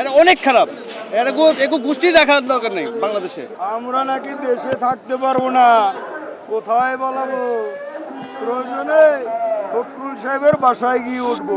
এটা অনেক খারাপ। এটা একু গোষ্ঠী রাখার দরকার নেই বাংলাদেশে। আমরা নাকি দেশে থাকতে পারব না। কোথায় বলাবো? প্রয়োজনে ফখরুল সাহেবের বাসায় গিয়ে উঠবো।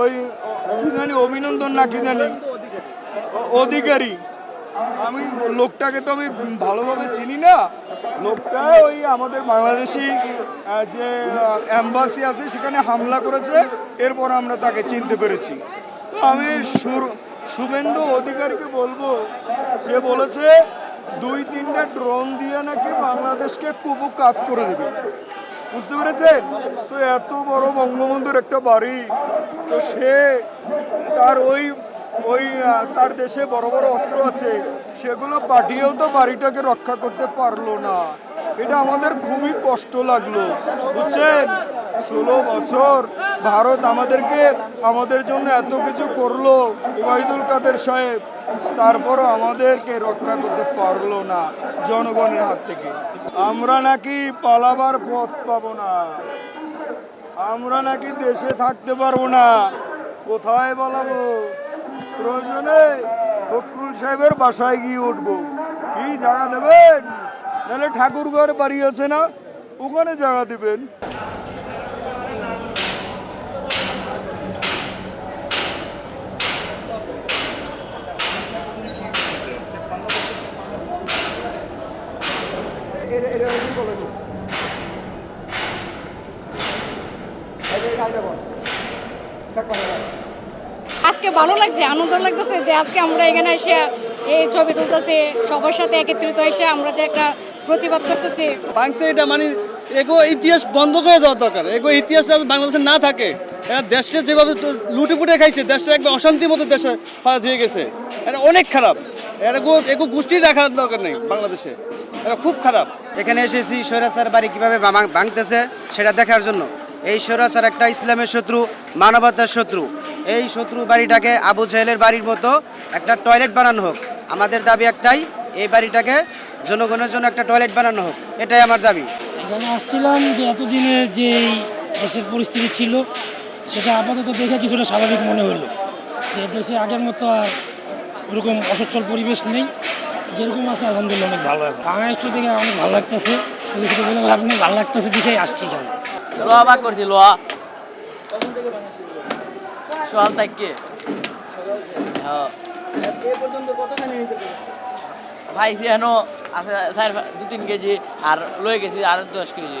ওই জানি অভিনন্দন না কি জানি অধিকারী। আমি লোকটাকে তো আমি ভালোভাবে চিনি না। লোকটা ওই আমাদের বাংলাদেশি যে অ্যাম্বাসি আছে, সেখানে হামলা করেছে। এরপর আমরা তাকে চিনতে পেরেছি। তো আমি শুভেন্দু অধিকারীকে বলব, সে বলেছে দুই তিনটা ড্রোন দিয়ে নাকি বাংলাদেশকে কুবু কাত করে দেবে। বুঝতে পেরেছেন? তো এত বড় বঙ্গবন্ধুর একটা বাড়ি, তো সে তার ওই ওই তার দেশে বড় বড় অস্ত্র আছে, সেগুলো পাঠিয়েও তো বাড়িটাকে রক্ষা করতে পারল না। এটা আমাদের খুবই কষ্ট লাগল, বুঝছেন? ষোলো বছর ভারত আমাদেরকে, আমাদের জন্য এত কিছু করল ওয়াহিদুল কাদের সাহেব, তারপরও আমাদেরকে রক্ষা করতে পারল না জনগণের হাত থেকে। আমরা নাকি পালাবার পথ পাবো না। আমরা নাকি দেশে থাকতে পারব না। কোথায় বলাবো প্রয়োজনে ফখরুল সাহেবের বাসায় গিয়ে উঠবো। কি জায়গা দেবেন? নাহলে ঠাকুরঘর বাড়ি আছে না? ওখানে জায়গা দেবেন। আজকে ভালো লাগছে আনন্দ লাগতেছে যে আজকে আমরা এখানে এসে এই ছবি তুলতেছি সবার সাথে একত্রিত এসে আমরা যে একটা প্রতিবাদ করতেছি। বাংলাদেশে এটা মানে এগো ইতিহাস বন্ধ করে দেওয়া দরকার। এগো ইতিহাস বাংলাদেশে না থাকে এটা দেশে যেভাবে লুটে পুটে খাইছে দেশটা একবার অশান্তির মতো দেশে ফাজ হয়ে গেছে। এটা অনেক খারাপ। এটা এগো গোষ্ঠী রাখার দরকার নেই বাংলাদেশে। এটা খুব খারাপ। এখানে এসেছি, স্বৈরাচার বাড়ি কীভাবে ভাঙ- ভাঙতেছে সেটা দেখার জন্য। এই স্বৈরাচার একটা ইসলামের শত্রু, মানবতার শত্রু। এই শত্রু বাড়িটাকে আবু জাহেলের বাড়ির মতো একটা টয়লেট বানানো হোক। আমাদের দাবি একটাই, এই বাড়িটাকে জনগণের জন্য একটা টয়লেট বানানো হোক। এটাই আমার দাবি। এখানে আসছিলাম যে এতদিনের যে দেশের পরিস্থিতি ছিল, সেটা আপাতত দেখে কিছুটা স্বাভাবিক মনে হলো। যে দেশে আগের মতো আর ওরকম অসচ্ছল পরিবেশ নেই। যেরকম আছে আলহামদুলিল্লাহ অনেক ভালো এখন বাংলাদেশ থেকে অনেক ভালো লাগতেছে। শুধু শুধু বলে নেই, ভালো লাগতেছে দেখেই আসছি কেন লোয়া বাগ করছি, লোয়া। সোয়াল থাকে ভাই, সে হেন আছে, চার, দু, তিন কেজি আর লয়ে গেছি আর দশ কেজি।